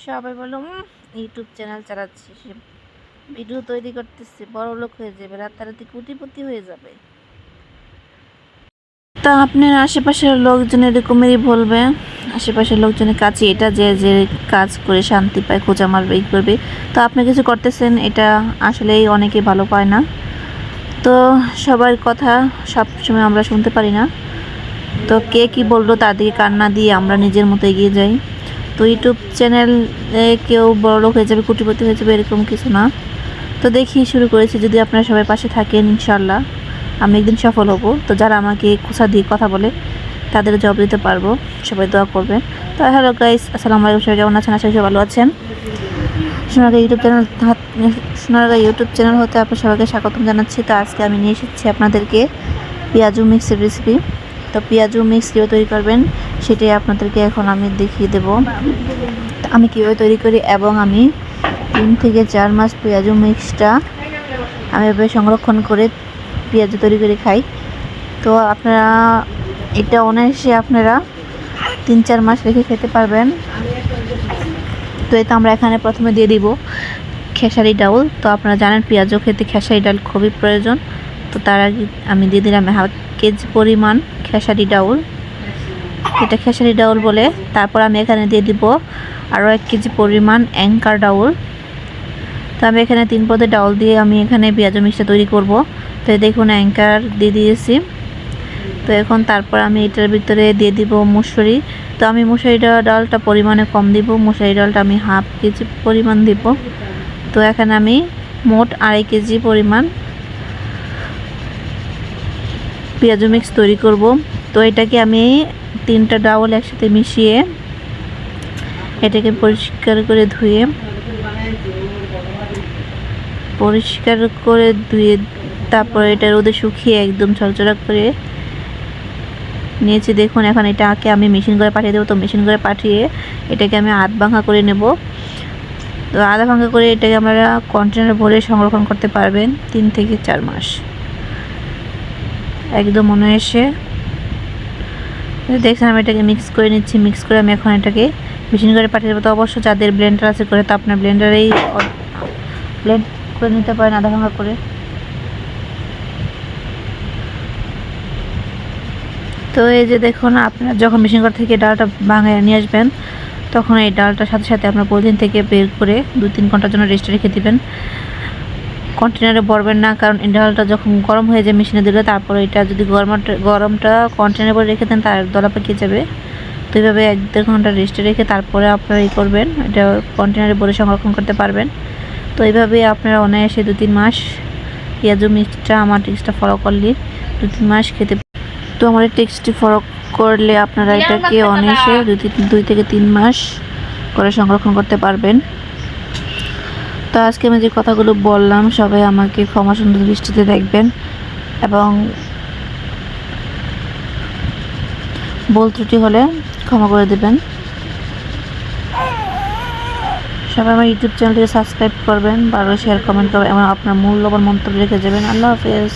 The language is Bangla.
সবাই "উম, ইউটিউব চ্যানেল চালাচ্ছে সে ভিডিও তৈরি করতেছে বড় লোক হয়ে যাবে রাতারাতি কোটিপতি হয়ে যাবে। তা আপনার আশেপাশের লোকজন এরকমেরই বলবে আশেপাশের লোকজনের কাছে এটা যে যে কাজ করে শান্তি পায় খোঁজা মারবে ই করবে তো আপনি কিছু করতেছেন এটা আসলেই অনেকে ভালো পায় না। তো সবার কথা সব সময় আমরা শুনতে পারি না। তো কে কি বলল তার দিকে কান্না দিয়ে আমরা নিজের মতো এগিয়ে যাই। তো ইউটিউব চ্যানেলে কেউ বড় লোক হয়ে যাবে, কুটিপতি হয়ে যাবে, এরকম কিছু না। তো দেখি শুরু করেছি, যদি আপনারা সবাই পাশে থাকেন ইনশাল্লাহ আমি একদিন সফল হব। তো যারা আমাকে কুসা দিয়ে কথা বলে, তাদের জবাব দিতে পারব। সবাই দোয়া করবেন। তো হ্যালো গাইস, আসসালামু আলাইকুম, সবাই কেমন আছেন? আশা করি ভালো আছেন। Sonarga YouTube channel Sonarga YouTube channel হতে আপনার সবাইকে স্বাগতম জানাচ্ছি। তো আজকে আমি নিয়ে এসেছি আপনাদেরকে পেঁয়াজু মিক্সের রেসিপি তো পেঁয়াজু মিক্স কীভাবে তৈরি করবেন, সেটাই আপনাদেরকে এখন আমি দেখিয়ে দেব। আমি কীভাবে তৈরি করি এবং আমি তিন থেকে চার মাস পেঁয়াজু মিক্সটা আমি এভাবে সংরক্ষণ করে পেঁয়াজু তৈরি করে খাই। তো আপনারা, এটা অনায়াসে আপনারা তিন চার মাস রেখে খেতে পারবেন। তো এটা আমরা এখানে প্রথমে দিয়ে দিব খেসারি ডাউল তো আপনারা জানেন পেঁয়াজও খেতে খেসারি ডাল খুবই প্রয়োজন। তো তার আগে আমি দিয়ে দিলাম হাফ কেজি পরিমাণ খেসারি ডাউল। এটা খেসারি ডাউল বলে। তারপর আমি এখানে দিয়ে দিব আরও এক কেজি পরিমাণ অ্যাঙ্কার ডাউল। তো আমি এখানে তিন পদে ডাউল দিয়ে আমি এখানে পেঁয়াজ মিক্সটা তৈরি করব। তো দেখুন অ্যাঙ্কার দিয়ে দিয়েছি। তো এখন তারপর আমি এটার ভিতরে দিয়ে দিব মুসুরি। তো আমি মুসুরি ডালটা পরিমাণে কম দিব। মুসুরি ডালটা আমি হাফ কেজি পরিমাণ দিব। তো এখানে আমি মোট আড়াই কেজি পরিমাণ পেঁয়াজু মিক্স তৈরি করব। তো এটাকে আমি তিনটা ডাউল একসাথে মিশিয়ে এটাকে পরিষ্কার করে ধুয়ে, পরিষ্কার করে ধুয়ে তারপর এটা রোদে শুকিয়ে একদম ঝরঝরা করে নিয়েছি। দেখুন, এখন এটাকে আমি মেশিন করে পাঠিয়ে দেবো। তো মেশিন করে পাঠিয়ে এটাকে আমি আধ ভাঙা করে নেব। তো আধা ভাঙা করে এটাকে আপনারা কন্টেনার ভরে সংরক্ষণ করতে পারবেন তিন থেকে চার মাস। একদম মনে এসে। দেখছেন, আমি এটাকে মিক্স করে নিচ্ছি মিক্স করে আমি এখন এটাকে মেশিন করে পাঠিয়ে দেবো। তো অবশ্য যাদের ব্লেন্ডার আছে করে, তো আপনার ব্লেন্ডারেই ব্লেন্ড করে নিতে পারেন আধা ভাঙা করে। তো এই যে দেখুন, আপনার যখন মেশিন ঘর থেকে ডালটা ভাঙায় নিয়ে আসবেন, তখন এই ডালটার সাথে সাথে আপনার পলিথিন থেকে বের করে দু তিন ঘণ্টার জন্য রেস্টে রেখে দেবেন। কন্টেনারে ভরবেন না কারণ ডালটা যখন গরম হয়ে যায় মেশিনে দিলে তারপরে এটা যদি গরমটা গরমটা কন্টেনারে ভরে রেখে দেন তার দলা পাকিয়ে যাবে। তো এইভাবে এক দেড় ঘণ্টা রেস্টে রেখে তারপরে আপনারা এই করবেন এটা কন্টেনারে ভরে সংরক্ষণ করতে পারবেন। তো এইভাবে আপনারা অনায়াসে দু তিন মাস পেঁয়াজু মিক্সটা আমার টিক্সটা ফলো করলে দু তিন মাস খেতে তো আমার এই টেক্সটটি ফলো করলে আপনারা এটাকে অনায়াসে দু তিন- দুই থেকে তিন মাস করে সংরক্ষণ করতে পারবেন। তো আজকে আমি যে কথাগুলো বললাম, সবাই আমাকে ক্ষমা সুন্দর দৃষ্টিতে দেখবেন এবং বল ত্রুটি হলে ক্ষমা করে দেবেন। সবাই আমার ইউটিউব চ্যানেলটিকে সাবস্ক্রাইব করবেন বারো শেয়ার কমেন্ট করবেন এবং আপনার মূল্যবান মন্তব্য রেখে যাবেন। আল্লাহ হাফেজ।